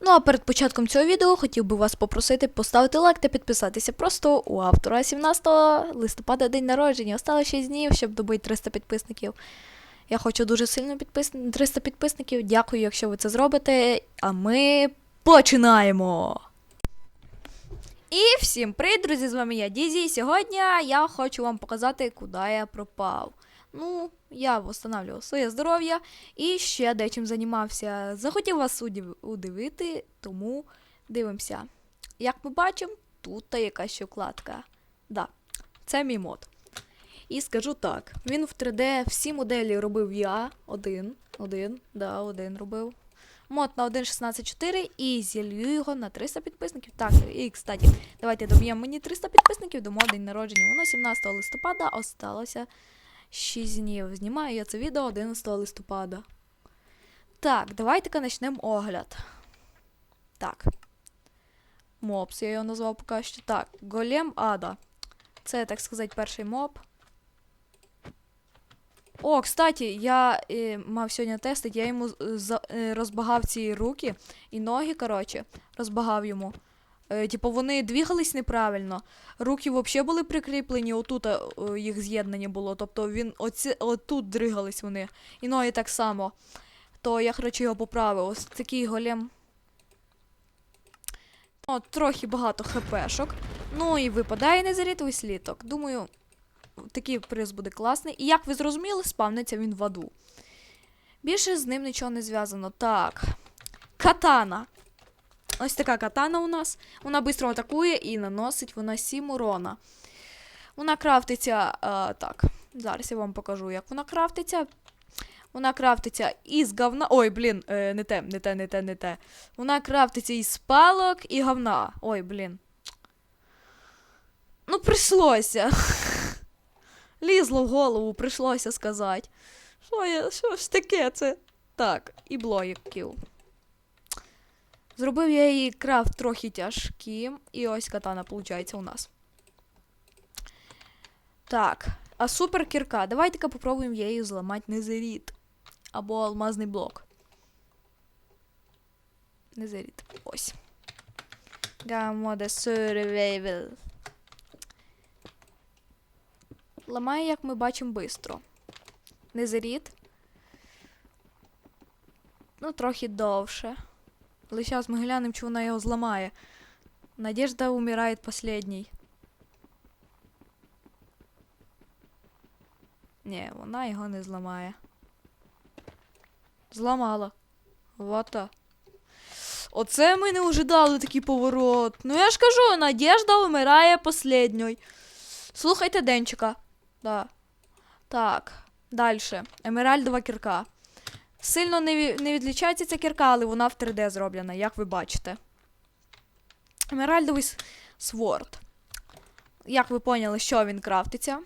Ну а перед початком цього відео хотів би вас попросити поставити лайк та підписатися. Просто у автора 17 листопада день народження. Осталось 6 днів, щоб добити 300 підписників. Я хочу дуже сильно підпис... 300 підписників. Дякую, якщо ви це зробите. А ми починаємо. І всім привіт, друзі! З вами я Дізі. І Сьогодні я хочу вам показати, куди я пропав. Ну, я встановлював своє здоров'я і ще дечим займався. Захотів вас удивити, тому дивимося. Як ми бачимо, тут та якась ще вкладка. Да, це мій мод. І скажу так: він в 3D всі моделі робив я один. Один, да, один робив. Мод на 1.16.4 і зілью його на 300 підписників. Так, і кстати, давайте доб'ємо мені 300 підписників до мого день народження. Воно 17 листопада осталося 6 днів. Знімаю я це відео 11 листопада. Так, давайте-ка почнемо огляд. Так. Мопс, я його назвав поки що. Так, Голем Ада. Це, так сказати, перший моб. О, кстати, я е, мав сьогодні тестити, я йому за, е, розбагав ці руки і ноги, коротше, розбагав йому. Е, типу, вони двігались неправильно. Руки взагалі були прикріплені, отут е, їх з'єднання було. Тобто він оці, отут дригались вони. І ноги так само. То я, коротше, його поправив. Ось такий голем. О, трохи багато хпшок. Ну і випадає незарітовий сліток. Думаю, такий приз буде класний. І як ви зрозуміли, спавниться він в аду. Більше з ним нічого не зв'язано. Так. Катана. Ось така катана у нас. Вона швидко атакує і наносить вона 7 урона. Вона крафтиться. А, так, зараз я вам покажу, як вона крафтиться. Вона крафтиться із говна. Ой, блін, е, не те, не те, не те, не те. Вона крафтиться із палок і говна. Ой, блін. Ну, прийшлося. Лізло в голову, прийшлося сказати. Що я, що ж таке це? Так, і блоїків. Зробив я її крафт трохи тяжким, і ось катана, виходить, у нас. Так, а супер кірка. Давайте-ка попробуємо її зламати незеріт. Або алмазний блок. Незеріт. Ось. Гамоде survival. Ламає, як ми бачимо, швидко. Незеріт. Ну, трохи довше. Але зараз ми глянемо, чи вона його зламає. Надежда умирає последній. Ні, вона його не зламає. Зламала. Вот Оце ми не ожидали такий поворот. Ну я ж кажу, Надежда умирає последньою. Слухайте Денчика. Да. Так. Дальше. Емеральдова кірка. Сильно не, не відлічається ця кірка, але вона в 3D зроблена, як ви бачите. Емеральдовий сворд. Як ви поняли, що він крафтиться?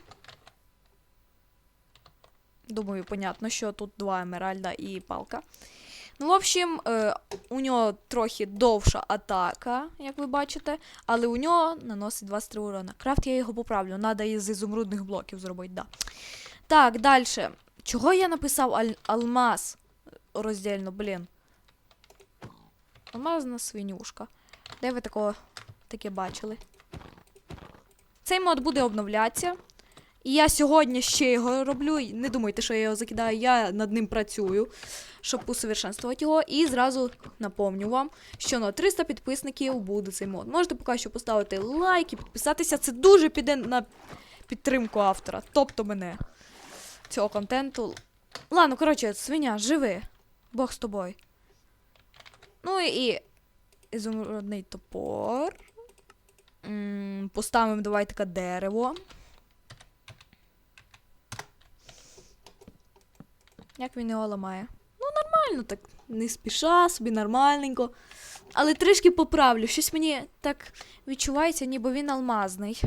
Думаю, понятно, що тут два емеральда і палка. Ну, в общем, е, у нього трохи довша атака, як ви бачите, але у нього наносить 23 урона. Крафт я його поправлю, треба із ізумрудних блоків зробити, да. Так, далі. Чого я написав аль- алмаз роздільно, блін? Алмазна свинюшка. Де ви такого таке бачили? Цей мод буде обновлятися. І я сьогодні ще його роблю. Не думайте, що я його закидаю, я над ним працюю, щоб усовершенствувати його. І зразу напомню вам, що на 300 підписників буде цей мод. Можете поки що поставити лайк і підписатися. Це дуже піде на підтримку автора, тобто мене цього контенту. Ладно, коротше, свиня, живи. Бог з тобою. Ну і ізумрудний топор. Поставимо давайте таке дерево. Як він його ламає? Ну, нормально, так не спіша, собі нормальненько. Але трішки поправлю. Щось мені так відчувається, ніби він алмазний.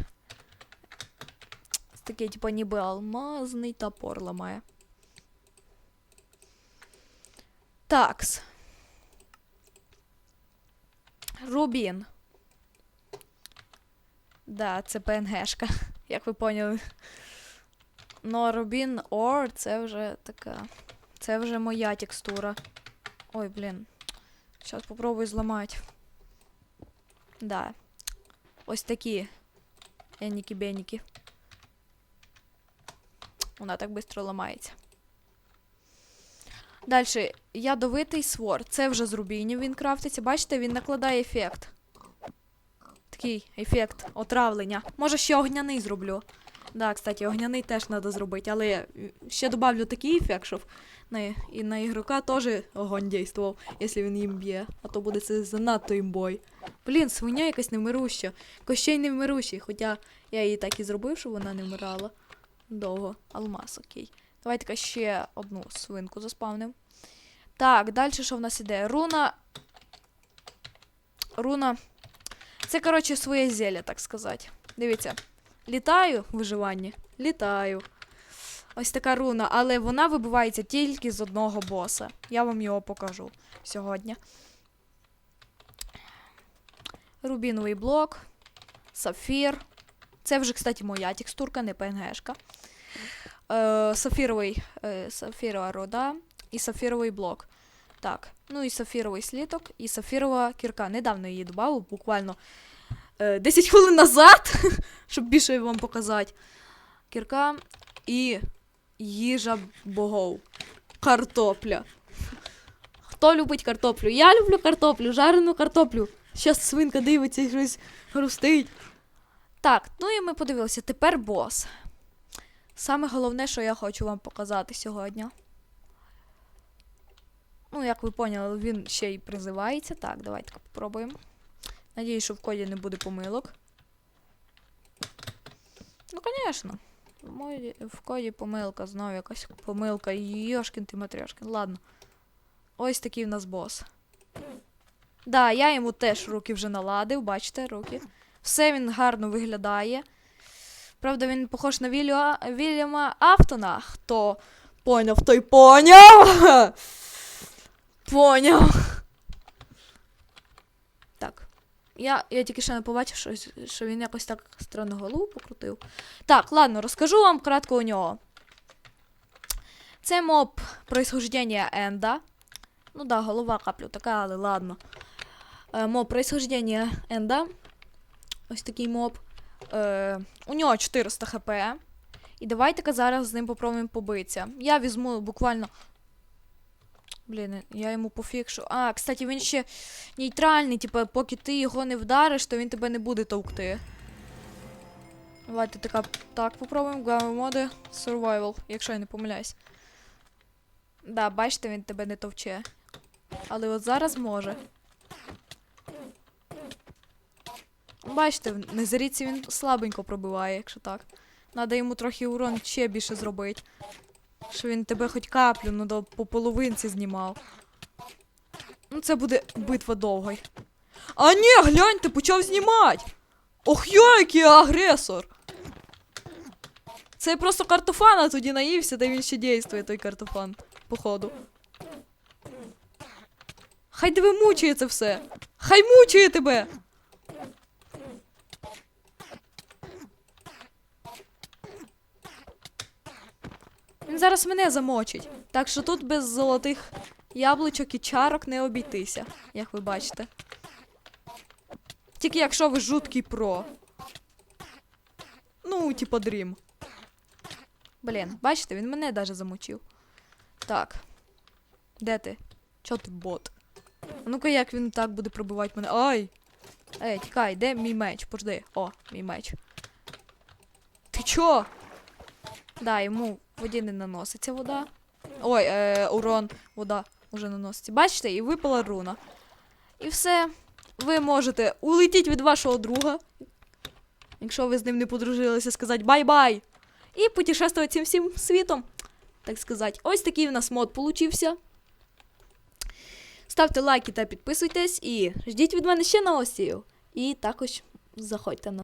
Такий, типу, ніби алмазний топор ламає. Такс. Рубін. Да, це ПНГшка, як ви поняли. Ну, Рубін Ор це вже така. Це вже моя текстура. Ой, блін. Зараз попробую зламати. Да. Ось такі. Енніки-бенніки. Вона так швидко ламається. Далі, ядовитий свор. Це вже з рубінів він крафтиться. Бачите, він накладає ефект. Такий ефект отравлення. Може, ще огняний зроблю. Да, кстати, огняний теж треба зробити, але ще добавлю такий ефект, щоб на, і на ігрока теж огонь дійствував, якщо він їм б'є. А то буде це занадто імбой. Блін, свиня якась невмируща. Кощей невмирущий, хоча я її так і зробив, щоб вона не вмирала. Довго. Алмаз, окей. Давайте ще одну свинку заспавним. Так, далі що в нас іде? Руна. Руна. Це, коротше, своє зілля, так сказати. Дивіться. Літаю в виживанні. Літаю. Ось така руна, але вона вибивається тільки з одного боса. Я вам його покажу сьогодні. Рубіновий блок. Сафір. Це вже, кстати, моя текстурка, не ПНГшка. Е, сафіровий, е, рода і сафіровий блок. Так, ну і сафіровий сліток, і сафірова кірка. Недавно її додав, буквально е, 10 хвилин назад, щоб більше вам показати. Кірка і їжа богов. Картопля. Хто любить картоплю? Я люблю картоплю, жарену картоплю. Щас свинка дивиться і щось хрустить. Так, ну і ми подивилися. Тепер бос. Саме головне, що я хочу вам показати сьогодні. Ну, як ви поняли, він ще й призивається. Так, давайте попробуємо. Надіюсь, що в коді не буде помилок. Ну, звісно. В, коді помилка, знову якась помилка. Йошкін ти матрьошкін. Ладно. Ось такий в нас бос. Да, я йому теж руки вже наладив, бачите, руки. Все він гарно виглядає. Правда, він похож на Вілля... Вільяма Автона. Хто поняв, той поняв. Поняв. Так. Я, я тільки ще не побачив, що, що він якось так странно голову покрутив. Так, ладно, розкажу вам кратко у нього. Це моб происхождення Енда. Ну да, голова каплю така, але ладно. Е, моб происхождення Енда. Ось такий моб. Е, у нього 400 хп. І давайте-ка зараз з ним попробуємо побитися. Я візьму буквально. Блін, я йому пофікшу. А, кстати, він ще нейтральний, типу, поки ти його не вдариш, то він тебе не буде товкти. Давайте така, так попробуємо. Главне моди Survival, якщо я не помиляюсь. Да, бачите, він тебе не товче. Але от зараз може. Бачите, в незаріці він слабенько пробиває, якщо так. Надо йому трохи урон ще більше зробити. Що він тебе хоч каплю, ну по половинці знімав. Ну, це буде битва довга. А ні, гляньте, почав знімати. Ох, я який агресор. Це просто картофана тоді наївся, та він ще дійствує, той картофан, походу. Хай тебе мучає це все. Хай мучає тебе. Він зараз мене замочить. Так що тут без золотих яблучок і чарок не обійтися, як ви бачите. Тільки якщо ви жуткий про. Ну, типа дрім. Блін, бачите, він мене даже замочив. Так. Де ти? Чо ти бот? Ну-ка, як він так буде пробивати мене. Ай! Ей, тікай, де мій меч? Пожди. О, мій меч. Ти чо? Да, йому воді не наноситься вода. Ой, е, урон, вода вже наноситься. Бачите, і випала руна. І все. Ви можете улетіти від вашого друга. Якщо ви з ним не подружилися, сказати бай-бай. І путешествувати цим всім світом. Так сказати. Ось такий в нас мод получився. Ставте лайки та підписуйтесь і ждіть від мене ще новостів. І також заходьте на.